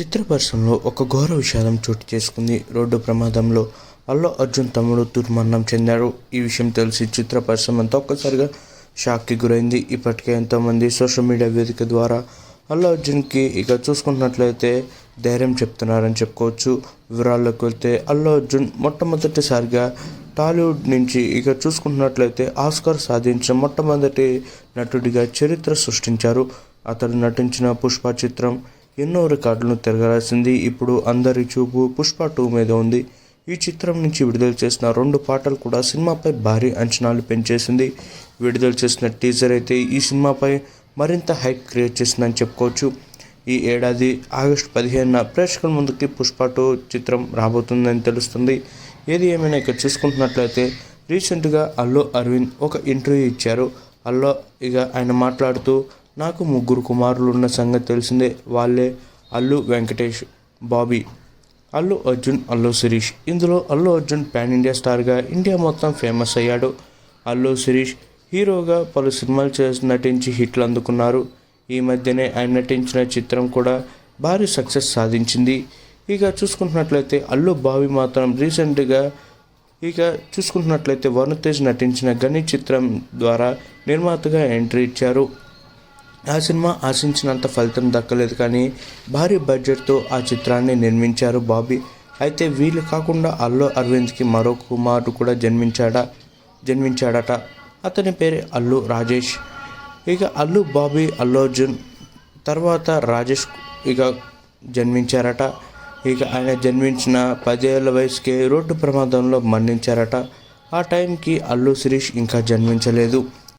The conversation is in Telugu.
చిత్ర పరిశ్రమలో ఒక ఘోర విషాదం చోటు చేసుకుంది. రోడ్డు ప్రమాదంలో అల్లు అర్జున్ తమ్ముడు దుర్మరణం చెందారు. ఈ విషయం తెలిసి చిత్ర పరిశ్రమ అంతా ఒక్కసారిగా షాక్కి గురైంది. ఇప్పటికే ఎంతోమంది సోషల్ మీడియా వేదిక ద్వారా అల్లు అర్జున్కి ఇక చూసుకుంటున్నట్లయితే ధైర్యం చెప్తున్నారని చెప్పుకోవచ్చు. వివరాల్లోకి వెళ్తే అల్లు అర్జున్ మొట్టమొదటిసారిగా టాలీవుడ్ నుంచి ఇక చూసుకుంటున్నట్లయితే ఆస్కార్ సాధించిన మొట్టమొదటి నటుడిగా చరిత్ర సృష్టించారు. అతడు నటించిన పుష్ప చిత్రం ఎన్నో రికార్డులను తిరగరాసింది. ఇప్పుడు అందరి చూపు పుష్ప టూ మీద ఉంది. ఈ చిత్రం నుంచి విడుదల చేసిన రెండు పాటలు కూడా సినిమాపై భారీ అంచనాలు పెంచేసింది. విడుదల చేసిన టీజర్ అయితే ఈ సినిమాపై మరింత హైప్ క్రియేట్ చేసిందని చెప్పుకోవచ్చు. ఈ ఏడాది ఆగస్టు పదిహేనున ప్రేక్షకుల ముందుకి పుష్ప టూ చిత్రం రాబోతుందని తెలుస్తుంది. ఏది ఏమైనా ఇక్కడ చూసుకుంటున్నట్లయితే రీసెంట్గా అల్లు అరవింద్ ఒక ఇంటర్వ్యూ ఇచ్చారు. అల్లు ఇక ఆయన మాట్లాడుతూ నాకు ముగ్గురు కుమారులు ఉన్న సంగతి తెలిసిందే. వాళ్ళే అల్లు వెంకటేష్ బాబీ అల్లు అర్జున్ అల్లు శిరీష్. ఇందులో అల్లు అర్జున్ పాన్ ఇండియా స్టార్గా ఇండియా మొత్తం ఫేమస్ అయ్యాడు. అల్లు శిరీష్ హీరోగా పలు సినిమాలు చేసి నటించి హిట్లు అందుకున్నారు. ఈ మధ్యనే ఆయన నటించిన చిత్రం కూడా భారీ సక్సెస్ సాధించింది. ఇక చూసుకుంటున్నట్లయితే అల్లు బావి మాత్రం రీసెంట్గా ఇక చూసుకుంటున్నట్లయితే వరుణ్ తేజ్ నటించిన గని చిత్రం ద్వారా నిర్మాతగా ఎంట్రీ ఇచ్చారు. ఆ సినిమా ఆశించినంత ఫలితం దక్కలేదు కానీ భారీ బడ్జెట్తో ఆ చిత్రాన్ని నిర్మించారు బాబీ. అయితే వీళ్ళు కాకుండా అల్లు అరవింద్కి మరో కుమారుడు కూడా జన్మించాడా? జన్మించాడట. అతని పేరు అల్లు రాజేష్. ఇక అల్లు బాబీ అల్లు అర్జున్ తర్వాత రాజేష్ ఇక జన్మించారట. ఇక ఆయన జన్మించిన పదేళ్ళ వయసుకే రోడ్డు ప్రమాదంలో మరణించారట. ఆ టైంకి అల్లు శిరీష్ ఇంకా జన్మించలేదు.